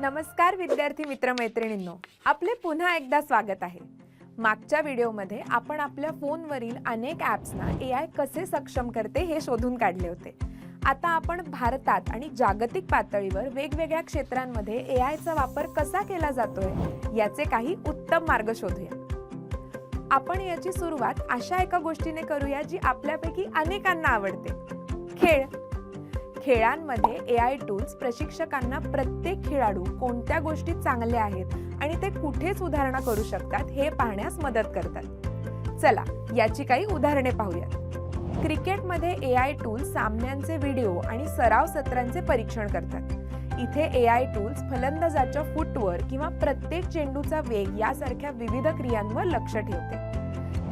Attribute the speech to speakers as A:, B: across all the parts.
A: नमस्कार विद्यार्थी मित्रमैत्रिणींनो. आपले पुन्हा एकदा स्वागत आहे. मागच्या व्हिडिओमध्ये आपण आपल्या फोनवरील अनेक ॲप्सना ए आय कसे सक्षम करते हे शोधून काढले होते. आता आपण भारतात आणि जागतिक पातळीवर वेगवेगळ्या क्षेत्रांमध्ये ए आयचा वापर कसा केला जातोय याचे काही उत्तम मार्ग शोधूया. आपण याची सुरुवात अशा एका गोष्टीने करूया जी आपल्यापैकी अनेकांना आवडते. खेळ. खेळांमध्ये ए आय टूल्स प्रशिक्षकांना प्रत्येक खेळाडू कोणत्या गोष्टी चांगल्या आहेत आणि ते कुठे सुधारणा करू शकतात हे पाहण्यास मदत करतात. चला याची काही उदाहरणे पाहूयात. क्रिकेटमध्ये ए आय टूल्स सामन्यांचे व्हिडिओ आणि सराव सत्रांचे परीक्षण करतात. इथे ए आय टूल्स फलंदाजाच्या फुटवर किंवा प्रत्येक चेंडूचा वेग यासारख्या विविध क्रियांवर लक्ष ठेवते.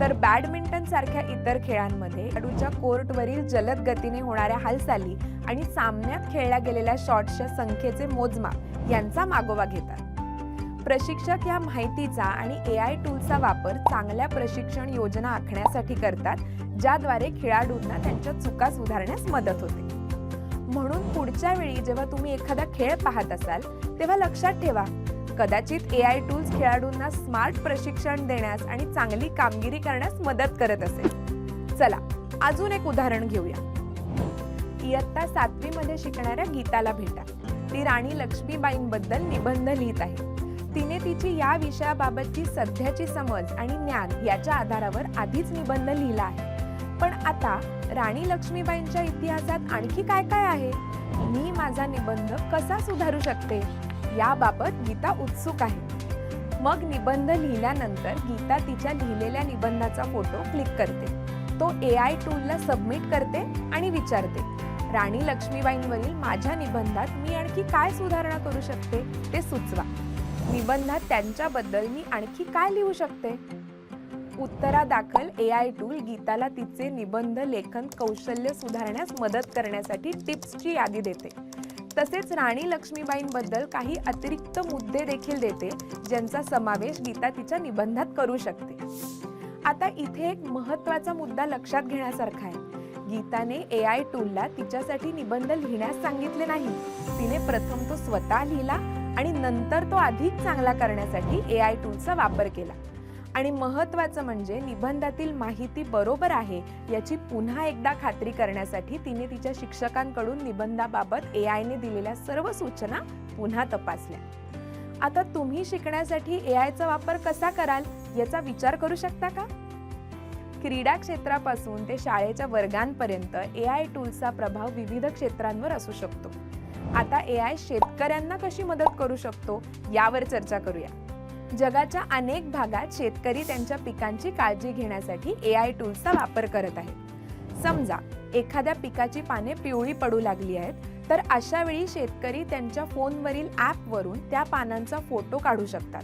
A: तर बॅडमिंटन सारख्या इतर खेळांमध्ये खेळाडूच्या कोर्टवरील जलद गतीने होणाऱ्या हालचाली आणि सामन्यात खेळल्या गेलेल्या शॉट्सच्या संख्येचे मोजमाप यांचा मागोवा घेतात. प्रशिक्षक या माहितीचा आणि ए आय टूलचा वापर चांगल्या प्रशिक्षण योजना आखण्यासाठी करतात ज्याद्वारे खेळाडूंना त्यांच्या चुका सुधारण्यास मदत होते. म्हणून पुढच्या वेळी जेव्हा तुम्ही एखादा खेळ पाहत असाल तेव्हा लक्षात ठेवा कदाचित ए आय टूल्स खेळाडूंना स्मार्ट प्रशिक्षण देण्यास आणि चांगली कामगिरी करण्यास मदत करत असेल. चला अजून एक उदाहरण घेऊया. इयत्ता सातवीमध्ये शिकणाऱ्या गीताला भेटा. ती राणी लक्ष्मीबाईंबद्दल निबंध लिहित आहे. तिने तिची या विषयाबाबतची सध्याची समज आणि ज्ञान याच्या आधारावर आधीच निबंध लिहिला आहे. पण आता राणी लक्ष्मीबाईंच्या इतिहासात आणखी काय काय आहे? मी माझा निबंध कसा सुधारू शकते? याबाबत गीता उत्सुक आहे. मग निबंध लिहिल्यानंतर गीता तिच्या लिहिलेल्या निबंधाचा फोटो क्लिक करते. तो ए आय टूलला सबमिट करते आणि विचारते. राणी लक्ष्मीबाईंवरील माझ्या निबंधात मी आणखी काय सुधारणा करू शकते? ते सुचवा. निबंधात त्यांच्याबद्दल मी आणखी काय लिहू शकते? उत्तरादाखल ए आय टूल गीताला तिचे निबंध लेखन कौशल्य सुधारण्यास मदत करण्यासाठी टिप्सची यादी देते. तसेच राणी लक्ष्मीबाईंबद्दल काही अतिरिक्त मुद्दे देखील देते ज्यांचा समावेश गीता तिच्या निबंधात करू शकते. आता इथे एक महत्त्वाचा मुद्दा लक्षात घेण्यासारखा आहे. गीताने ए आय टूलला तिच्यासाठी निबंध लिहिण्यास सांगितले नाही. तिने प्रथम तो स्वतः लिहिला आणि नंतर तो अधिक चांगला करण्यासाठी ए आय टूलचा वापर केला. आणि महत्त्वाचं म्हणजे निबंधातील माहिती बरोबर आहे याची पुन्हा एकदा खात्री करण्यासाठी तिने तिच्या शिक्षकांकडून निबंधाबाबत ए आयने दिलेल्या सर्व सूचना पुन्हा तपासल्या. आता तुम्ही शिकण्यासाठी ए आयचा वापर कसा कराल याचा विचार करू शकता का? क्रीडा क्षेत्रापासून ते शाळेच्या वर्गांपर्यंत ए आय टूल्सचा प्रभाव विविध क्षेत्रांवर असू शकतो. आता ए आय शेतकऱ्यांना कशी मदत करू शकतो यावर चर्चा करूया. जगाच्या अनेक भागात शेतकरी त्यांच्या पिकांची काळजी घेण्यासाठी ए आय टूल्सचा वापर करत आहेत. समजा एखाद्या पिकाची पाने पिवळी पडू लागली आहेत तर अशा वेळी शेतकरी त्यांच्या फोनवरील ॲपवरून त्या पानांचा फोटो काढू शकतात.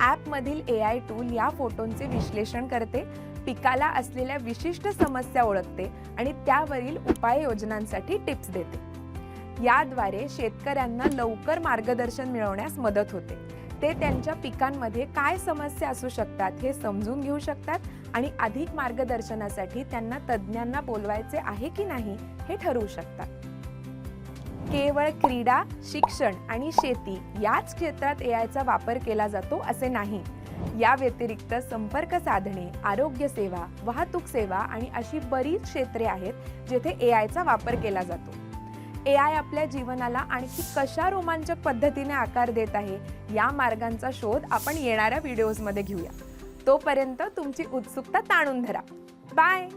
A: ॲपमधील ए आय टूल या फोटोंचे विश्लेषण करते पिकाला असलेल्या विशिष्ट समस्या ओळखते आणि त्यावरील उपाययोजनांसाठी टिप्स देते. याद्वारे शेतकऱ्यांना लवकर मार्गदर्शन मिळवण्यास मदत होते. ते त्यांच्या पिकांमध्ये काय समस्या असू शकतात हे समजून घेऊ शकतात आणि अधिक मार्गदर्शनासाठी त्यांना तज्ज्ञांना बोलवायचे आहे की नाही हे ठरवू शकतात. केवळ क्रीडा शिक्षण आणि शेती याच क्षेत्रात ए आयचा वापर केला जातो असे नाही. या व्यतिरिक्त संपर्क साधने आरोग्य सेवा वाहतूक सेवा आणि अशी बरीच क्षेत्रे आहेत जेथे ए आयचा वापर केला जातो. ए आय आपल्या जीवनाला आणखी कशा रोमांचक पद्धतीने आकार देत आहे या मार्गांचा शोध आपण येणाऱ्या व्हिडिओजमध्ये घेऊया. तोपर्यंत तुमची उत्सुकता ताणून धरा. बाय!